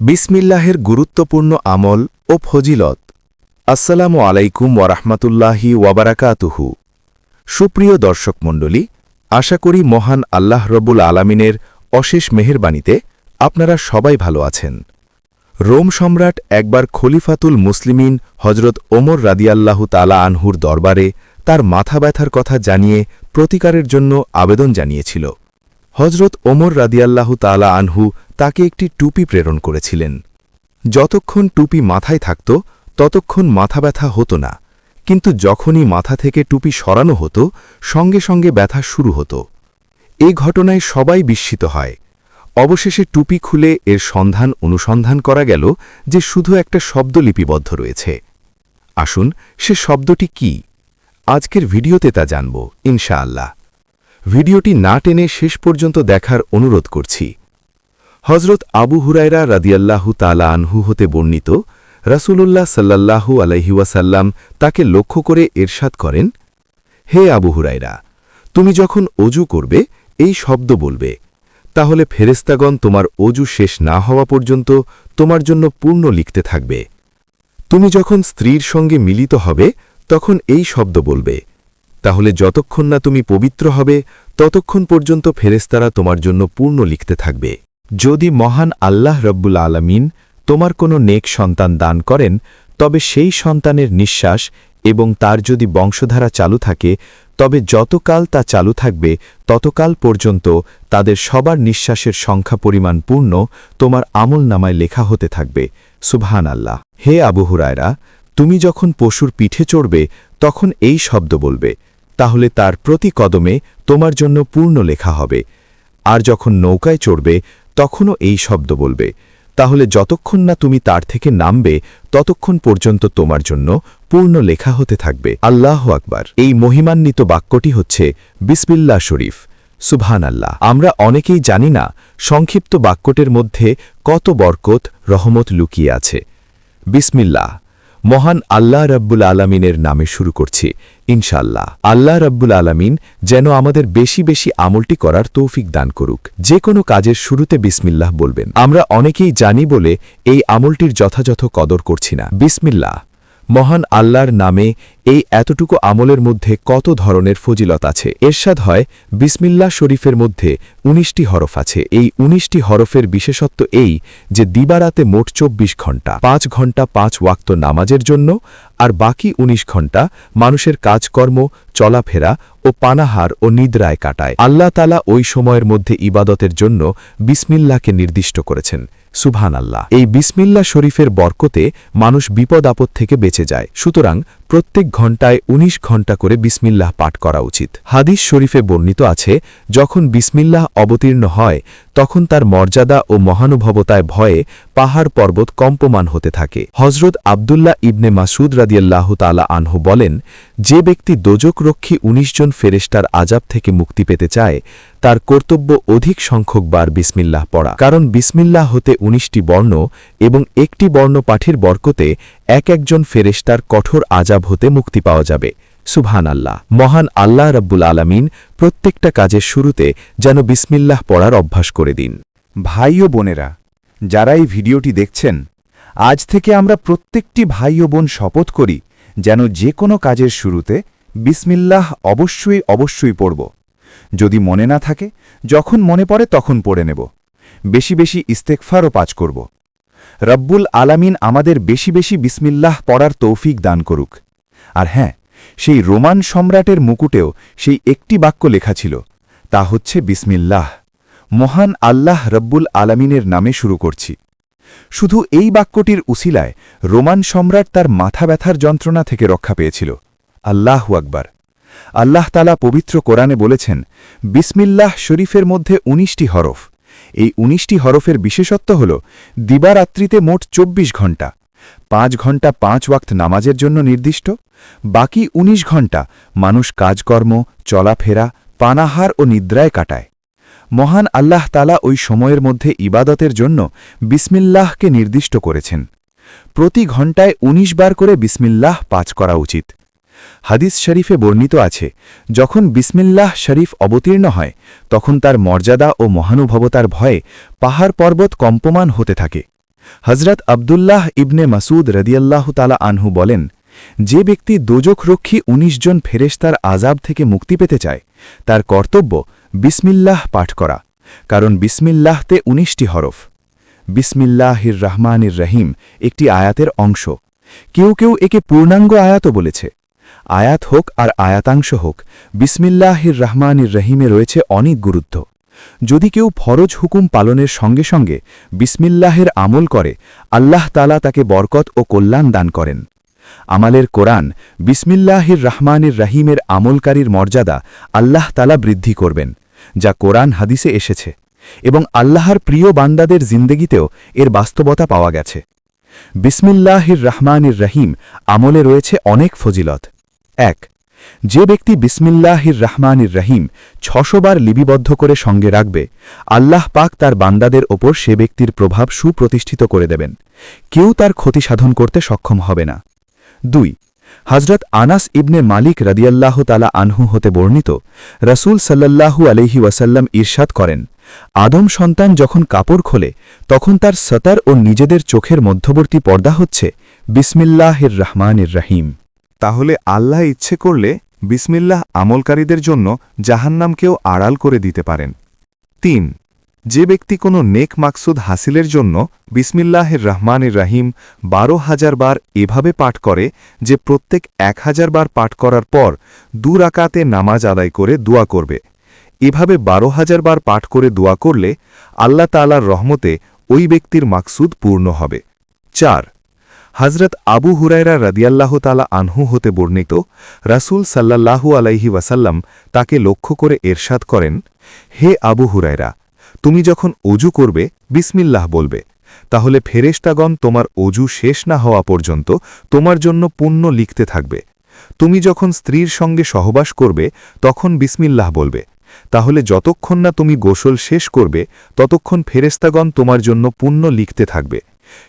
বিসমিল্লাহের গুরুত্বপূর্ণ আমল ও ফজিলত। আসসালামু আলাইকুম ওয়ারাহমাতুল্লাহি ওয়াবারাকাতুহু সুপ্রিয় দর্শক মণ্ডলী, আশা করি মহান আল্লাহ রব্বুল আলামিনের অশেষ মেহেরবানিতে আপনারা সবাই ভালো আছেন। রোম সম্রাট একবার খলিফাতুল মুসলিমিন হজরত ওমর রাদিয়াল্লাহু তালা আনহুর দরবারে তার মাথা ব্যথার কথা জানিয়ে প্রতিকারের জন্য আবেদন জানিয়েছিল। হজরত ওমর রাদিয়াল্লাহু তালা আনহু তাকে একটি টুপি প্রেরণ করেছিলেন। যতক্ষণ টুপি মাথায় থাকত, ততক্ষণ মাথা ব্যথা হতো না। কিন্তু যখনই মাথা থেকে টুপি সরানো হতো, সঙ্গে সঙ্গে ব্যথা শুরু হতো। এই ঘটনায় সবাই বিস্মিত হয়। অবশেষে টুপি খুলে এর সন্ধান অনুসন্ধান করা গেল যে শুধু একটা শব্দ লিপিবদ্ধ রয়েছে। আসুন, সে শব্দটি কি? আজকের ভিডিওতে তা জানব, ইনশাআল্লাহ। ভিডিওটি না টেনে শেষ পর্যন্ত দেখার অনুরোধ করছি। হজরত আবু হুরায়রা রাদিয়াল্লাহু তালা আনহু হতে বর্ণিত, রাসূলুল্লাহ সাল্লাল্লাহু আলাইহিওয়াসাল্লাম তাকে লক্ষ্য করে এরশাদ করেন, হে আবু হুরায়রা, তুমি যখন অজু করবে, এই শব্দ বলবে, তাহলে ফেরেস্তাগণ তোমার অজু শেষ না হওয়া পর্যন্ত তোমার জন্য পূর্ণ লিখতে থাকবে। তুমি যখন স্ত্রীর সঙ্গে মিলিত হবে, তখন এই শব্দ বলবে তাহলে যতক্ষণ না তুমি পবিত্র হবে, ততক্ষণ পর্যন্ত ফেরেস্তারা তোমার জন্য পূর্ণ লিখতে থাকবে। যদি মহান আল্লাহ রব্বুল আলমিন তোমার কোনো নেক সন্তান দান করেন, তবে সেই সন্তানের নিঃশ্বাস এবং তার যদি বংশধারা চালু থাকে, তবে যতকাল তা চালু থাকবে, ততকাল পর্যন্ত তাদের সবার নিঃশ্বাসের সংখ্যা পরিমাণ পূর্ণ তোমার আমল নামায় লেখা হতে থাকবে। সুবহান আল্লাহ হে আবু হুরায়রা তুমি যখন পশুর পিঠে চড়বে, তখন এই শব্দ বলবে, তাহলে তার প্রতি কদমে তোমার জন্য পূর্ণ লেখা হবে। আর যখন নৌকায় চড়বে, তখনও এই শব্দ বলবে, তাহলে যতক্ষণ না তুমি তার থেকে নামবে, ততক্ষণ পর্যন্ত তোমার জন্য পূর্ণ লেখা হতে থাকবে। আল্লাহ আকবার। এই মহিমান্বিত বাক্যটি হচ্ছে, বিসমিল্লা শরীফ সুবহান আল্লাহ আমরা অনেকেই জানি না, সংক্ষিপ্ত বাক্যটির মধ্যে কত বরকত, রহমত লুকিয়ে আছে। বিসমিল্লাহ। মহান আল্লাহ রব্বুল আলমিনের নামে শুরু করছি ইনশাল্লাহ আল্লাহ রাব্বুল আলমিন যেন আমাদের বেশি বেশি আমলটি করার তৌফিক দান করুক। যে কোনো কাজের শুরুতে বিসমিল্লাহ বলবেন। আমরা অনেকেই জানি বলে এই আমলটির যথাযথ কদর করছি না। বিসমিল্লাহ। মহান আল্লাহর নামে এই এতটুকু আমলের মধ্যে কত ধরনের ফজিলত আছে? এরশাদ হয় বিসমিল্লা শরীফের মধ্যে ১৯টি হরফ আছে। এই ১৯টি হরফের বিশেষত্ব এই যে দিবারাতে মোট চব্বিশ ঘণ্টা, পাঁচ ঘণ্টা পাঁচ ওয়াক্ত নামাজের জন্য আর বাকি ১৯ ঘণ্টা মানুষের কাজকর্ম, চলাফেরা ও পানাহার ও নিদ্রায় কাটায়। আল্লাহ তালা ওই সময়ের মধ্যে ইবাদতের জন্য বিসমিল্লাকে নির্দিষ্ট করেছেন। সুবহান আল্লাহ এই বিসমিল্লা শরীফের বরকতে মানুষ বিপদ আপদ থেকে বেঁচে যায়। সুতরাং প্রত্যেক ঘণ্টায় ১৯ ঘণ্টা করে বিসমিল্লাহ পাঠ করা উচিত। হাদিস শরীফে বর্ণিত আছে, যখন বিসমিল্লাহ অবতীর্ণ হয়, তখন তার মর্যাদা ও মহানুভবতায় ভয়ে পাহাড় পর্বত কম্পমান হতে থাকে। হজরত আবদুল্লাহ ইবনে মাসুদ রাদিয়াল্লাহ তালা আনহু বলেন, যে ব্যক্তি দোজকরক্ষী ১৯ জন ফেরেস্টার আজাব থেকে মুক্তি পেতে চায়, তার কর্তব্য অধিক সংখ্যক বার বিসমিল্লাহ পড়া। কারণ বিসমিল্লাহ হতে ১৯টি বর্ণ এবং একটি বর্ণ পাঠের বরকতে এক একজন ফেরেস্টার কঠোর আজাব হতে মুক্তি পাওয়া যাবে। সুবহান আল্লাহ মহান আল্লাহ রব্বুল আলমিন প্রত্যেকটা কাজের শুরুতে যেন বিসমিল্লাহ পড়ার অভ্যাস করে দিন। ভাই ও বোনেরা, যারা এই ভিডিওটি দেখছেন, আজ থেকে আমরা প্রত্যেকটি ভাই ও বোন শপথ করি যেন যে কোনো কাজের শুরুতে বিসমিল্লাহ অবশ্যই অবশ্যই পড়ব। যদি মনে না থাকে, যখন মনে পড়ে তখন পড়ে নেব। বেশি বেশি ইস্তেকফারও পাচ করব। রব্বুল আলামিন আমাদের বেশি বেশি বিসমিল্লাহ পড়ার তৌফিক দান করুক। আর হ্যাঁ সেই রোমান সম্রাটের মুকুটেও সেই একটি বাক্য লেখা ছিল, তা হচ্ছে বিসমিল্লাহ, মহান আল্লাহ রব্বুল আলামিনের নামে শুরু করছি। শুধু এই বাক্যটির উসিলায় রোমান সম্রাট তার মাথা ব্যথার যন্ত্রণা থেকে রক্ষা পেয়েছিল। আল্লাহ আকবার। আল্লাহ তালা পবিত্র কোরআনে বলেছেন, বিসমিল্লাহ শরীফের মধ্যে ১৯টি হরফ। এই ১৯টি হরফের বিশেষত্ব হল, দিবারাত্রিতে মোট ২৪ ঘণ্টা। পাঁচ ঘণ্টা পাঁচ ওয়াক্ত নামাজের জন্য নির্দিষ্ট, বাকি ১৯ ঘণ্টা মানুষ কাজকর্ম, চলাফেরা, পানাহার ও নিদ্রায় কাটায়। মহান আল্লাহ তালা ওই সময়ের মধ্যে ইবাদতের জন্য বিসমিল্লাহকে নির্দিষ্ট করেছেন। প্রতি ঘণ্টায় ১৯ বার করে বিসমিল্লাহ পাচ করা উচিত। হাদিস শরীফে বর্ণিত আছে, যখন বিসমিল্লাহ শরীফ অবতীর্ণ হয়, তখন তার মর্যাদা ও মহানুভবতার ভয়ে পাহাড় পর্বত কম্পমান হতে থাকে। হজরত আবদুল্লাহ ইবনে মাসুদ রদিয়াল্লাহ তালা আনহু বলেন, যে ব্যক্তি দোজখরক্ষী ১৯ জন ফেরেশতার আজাব থেকে মুক্তি পেতে চায়, তার কর্তব্য বিসমিল্লাহ পাঠ করা, কারণ বিসমিল্লাহতে ১৯টি হরফ। বিসমিল্লাহির রহমানির রহিম একটি আয়াতের অংশ। কেউ কেউ একে পূর্ণাঙ্গ আয়াতও বলেছে। আয়াত হোক আর আয়াতাংশ হোক, বিসমিল্লাহির রহমানির রহিমে রয়েছে অনেক গুরুত্ব। যদি কেউ ফরজ হুকুম পালনের সঙ্গে সঙ্গে বিসমিল্লাহের আমল করে, আল্লাহ তালা তাকে বরকত ও কল্যাণ দান করেন। আমালের কোরআন বিসমিল্লাহির রহমানির রহিমের আমলকারীর মর্যাদা আল্লাহ তালা বৃদ্ধি করবেন, যা কোরআন হাদিসে এসেছে, এবং আল্লাহর প্রিয় বান্দাদের জিন্দেগিতেও এর বাস্তবতা পাওয়া গেছে। বিসমিল্লাহির রহমানির রহিম আমলে রয়েছে অনেক ফজিলত। এক যে ব্যক্তি বিসমিল্লাহির রহমানির রহিম ছশো বার লিপিবদ্ধ করে সঙ্গে রাখবে, আল্লাহ পাক তার বান্দাদের ওপর সে ব্যক্তির প্রভাব সুপ্রতিষ্ঠিত করে দেবেন। কেউ তার ক্ষতি সাধন করতে সক্ষম হবে না। দুই হজরত আনাস ইবনে মালিক রদিয়াল্লাহ তালা আনহু হতে বর্ণিত, রসুল সাল্লাল্লাহু আলহি ওয়াসাল্লাম ঈর্ষাদ করেন, আদম সন্তান যখন কাপড় খোলে, তখন তার সতার ও নিজেদের চোখের মধ্যবর্তী পর্দা হচ্ছে বিসমিল্লাহির রহমানির রহিম। তাহলে আল্লাহ ইচ্ছে করলে বিসমিল্লাহ আমলকারীদের জন্য জাহান্নামকেও আড়াল করে দিতে পারেন। তিন, যে ব্যক্তি কোনো নেক মাকসুদ হাসিলের জন্য বিসমিল্লাহের রহমানের রাহিম বারো হাজার বার এভাবে পাঠ করে যে প্রত্যেক এক হাজার বার পাঠ করার পর দু রাকাতে নামাজ আদায় করে দোয়া করবে। এভাবে বারো হাজার বার পাঠ করে দোয়া করলে আল্লাহ তালার রহমতে ওই ব্যক্তির মাকসুদ পূর্ণ হবে। চার হজরত আবু হুরায়রা রদিয়াল্লাহ তালা আনহু হতে বর্ণিত, রাসূল সাল্লাল্লাহু আলাইহি ওয়াসাল্লাম তাকে লক্ষ্য করে এরশাদ করেন, হে আবু হুরায়রা, তুমি যখন অজু করবে, বিসমিল্লাহ বলবে। তাহলে ফেরেশতাগণ তোমার অজু শেষ না হওয়া পর্যন্ত তোমার জন্য পুণ্য লিখতে থাকবে। তুমি যখন স্ত্রীর সঙ্গে সহবাস করবে, তখন বিসমিল্লাহ বলবে। তাহলে যতক্ষণ না তুমি গোসল শেষ করবে, ততক্ষণ ফেরেস্তাগণ তোমার জন্য পুণ্য লিখতে থাকবে।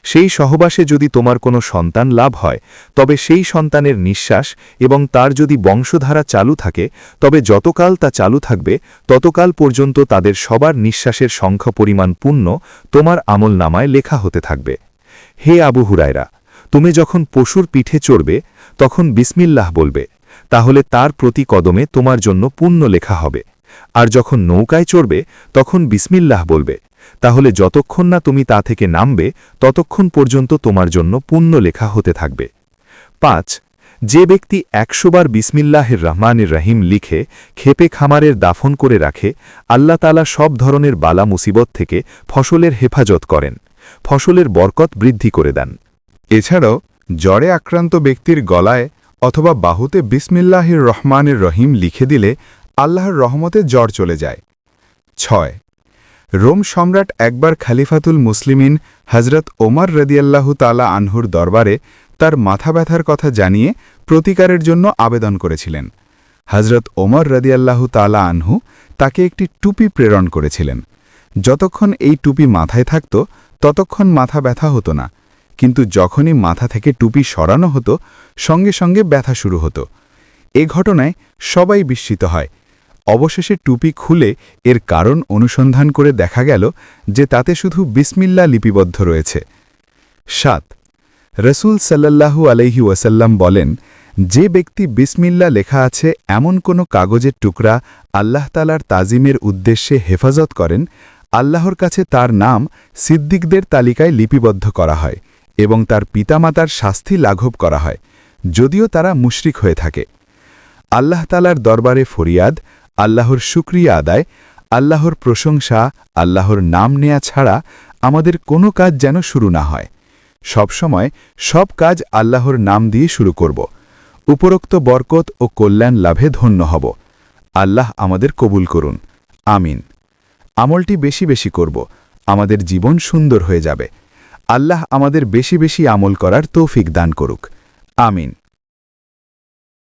সেই সহবাসে যদি তোমার কোনো সন্তান লাভ হয়, তবে সেই সন্তানের নিঃশ্বাস এবং তার যদি বংশধারা চালু থাকে, তবে যতকাল তা চালু থাকবে, ততকাল পর্যন্ত তাদের সবার নিঃশ্বাসের সংখ্যা পরিমাণ পুণ্য তোমার আমল নামায় লেখা হতে থাকবে। হে আবু হুরায়রা, তুমি যখন পশুর পিঠে চড়বে, তখন বিসমিল্লাহ বলবে, তাহলে তার প্রতি কদমে তোমার জন্য পুণ্য লেখা হবে। আর যখন নৌকায় চড়বে, তখন বিসমিল্লাহ বলবে। তাহলে যতক্ষণ না তুমি তা থেকে নামবে, ততক্ষণ পর্যন্ত তোমার জন্য পুণ্য লেখা হতে থাকবে। পাঁচ, যে ব্যক্তি একশোবার বিসমিল্লাহের রহমানের রহিম লিখে, খেপে খামারের দাফন করে রাখে, আল্লাহ তালা সব ধরনের বালা মুসিবত থেকে ফসলের হেফাজত করেন। ফসলের বরকত বৃদ্ধি করে দেন। এছাড়াও, জ্বরে আক্রান্ত ব্যক্তির গলায় অথবা বাহুতে বিসমিল্লাহির রহমানের রহিম লিখে দিলে আল্লাহর রহমতে জ্বর চলে যায়। ছয়, রোম সম্রাট একবার খালিফাতুল মুসলিমিন হজরত ওমর রদিয়াল্লাহু তালা আনহুর দরবারে তার মাথা ব্যথার কথা জানিয়ে প্রতিকারের জন্য আবেদন করেছিলেন। হজরত ওমর রদিয়াল্লাহু তালা আনহু তাকে একটি টুপি প্রেরণ করেছিলেন। যতক্ষণ এই টুপি মাথায় থাকত, ততক্ষণ মাথা ব্যথা হতো না। কিন্তু যখনই মাথা থেকে টুপি সরানো হতো, সঙ্গে সঙ্গে ব্যথা শুরু হতো। এ ঘটনায় সবাই বিস্মিত হয়। অবশেষে টুপি খুলে এর কারণ অনুসন্ধান করে দেখা গেল যে তাতে শুধু বিসমিল্লা লিপিবদ্ধ রয়েছে। সাত, রসুল সাল্লাল্লাহু আলহি ওয়াসাল্লাম বলেন, যে ব্যক্তি বিসমিল্লা লেখা আছে এমন কোনো কাগজের টুকরা আল্লাহ তালার তাজিমের উদ্দেশ্যে হেফাজত করেন, আল্লাহর কাছে তার নাম সিদ্দিকদের তালিকায় লিপিবদ্ধ করা হয় এবং তার পিতামাতার শাস্তি লাঘব করা হয়, যদিও তারা মুশরিক হয়ে থাকে। আল্লাহ তালার দরবারে ফরিয়াদ আল্লাহর শুক্রিয়া আদায়, আল্লাহর প্রশংসা, আল্লাহর নাম নেয়া ছাড়া আমাদের কোনো কাজ যেন শুরু না হয়। সবসময় সব কাজ আল্লাহর নাম দিয়ে শুরু করব। উপরোক্ত বরকত ও কল্যাণ লাভে ধন্য হব। আল্লাহ আমাদের কবুল করুন। আমিন। আমলটি বেশি বেশি করব। আমাদের জীবন সুন্দর হয়ে যাবে। আল্লাহ আমাদের বেশি বেশি আমল করার তৌফিক দান করুক। আমিন।